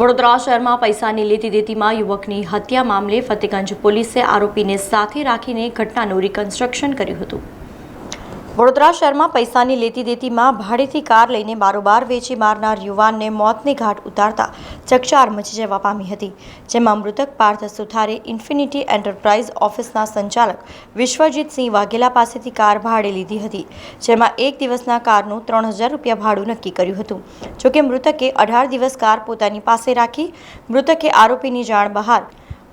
વડોદરા શહેરમાં પૈસાની લેતી દેતીમાં યુવકની હત્યા મામલે ફતેગંજ પોલીસે આરોપીને સાથે રાખીને ઘટનાનું રિકન્સ્ટ્રક્શન કર્યું હતું. વડોદરા શહેરમાં પૈસાની લેતી દેતીમાં ભાડેથી કાર લઈને બારોબાર વેચી મારનાર યુવાનને મોતને ઘાટ ઉતારતા ચકચાર મચી જવા પામી હતી, જેમાં મૃતક પાર્થ સુથારે ઇન્ફિનિટી એન્ટરપ્રાઇઝ ઓફિસના સંચાલક વિશ્વજીતસિંહ વાઘેલા પાસેથી કાર ભાડે લીધી હતી, જેમાં એક દિવસના કારનું ત્રણ હજાર રૂપિયા ભાડું નક્કી કર્યું હતું. જોકે મૃતકે અઢાર દિવસ કાર પોતાની પાસે રાખી, મૃતકે આરોપીની જાણ બહાર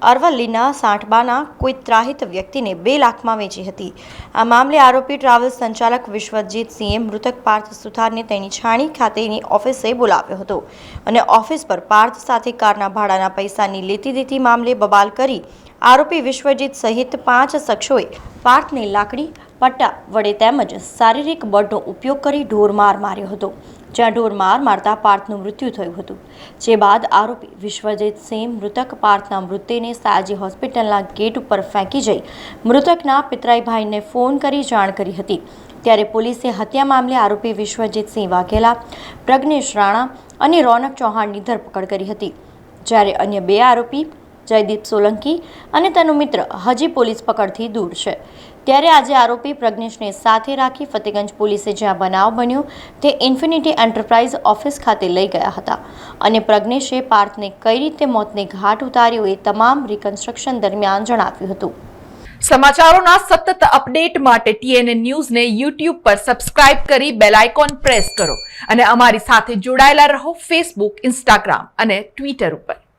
અરવલ્લીના સાંઠબાના કોઈ ત્રાહિત વ્યક્તિને બે લાખમાં વેચી હતી. આ મામલે આરોપી ટ્રાવેલ્સ સંચાલક વિશ્વજીતસિંહે મૃતક પાર્થ સુથારને તેની છાણી ખાતેની ઓફિસે બોલાવ્યો હતો અને ઓફિસ પર પાર્થ સાથે કારના ભાડાના પૈસાની લેતી દેતી મામલે બબાલ કરી આરોપી વિશ્વજીત સહિત પાંચ શખ્સોએ પાર્થને લાકડી પટ્ટા વડે તેમજ શારીરિક બળનો ઉપયોગ કરી ઢોરમાર માર્યો હતો, જ્યાં ઢોરમાર મારતા પાર્થનું મૃત્યુ થયું હતું. જે બાદ આરોપી વિશ્વજીતસિંહ મૃતક પાર્થના મૃતદેહને સાજી હોસ્પિટલના ગેટ ઉપર ફેંકી જઈ મૃતકના પિતરાઈભાઈને ફોન કરી જાણ કરી હતી. ત્યારે પોલીસે હત્યા મામલે આરોપી વિશ્વજીત સિંહ વાઘેલા, પ્રજ્ઞેશ રાણા અને રોનક ચૌહાણની ધરપકડ કરી હતી. જ્યારે અન્ય બે આરોપી જયદીપ સોલંકી અને તેનો મિત્ર હજી પોલીસ પકડથી દૂર છે. ત્યારે આજે આરોપી પ્રજ્ઞેશને સાથે રાખી ફતેગંજ પોલીસે જ્યાં બનાવ બન્યો તે ઇન્ફિનિટી એન્ટરપ્રાઇઝ ઓફિસ ખાતે લઈ ગયા હતા અને પ્રજ્ઞેશે પાર્થને કઈ રીતે મોતને ઘાટ ઉતાર્યો એ તમામ રિકન્સ્ટ્રક્શન દરમિયાન જણાવ્યું હતું. સમાચારોના સતત અપડેટ માટે ટીએનએ ન્યૂઝને યુટ્યુબ પર સબસ્ક્રાઇબ કરી બેલ આઇકોન પ્રેસ કરો અને અમારી સાથે જોડાયેલા રહો ફેસબુક, ઇન્સ્ટાગ્રામ અને ટ્વિટર ઉપર.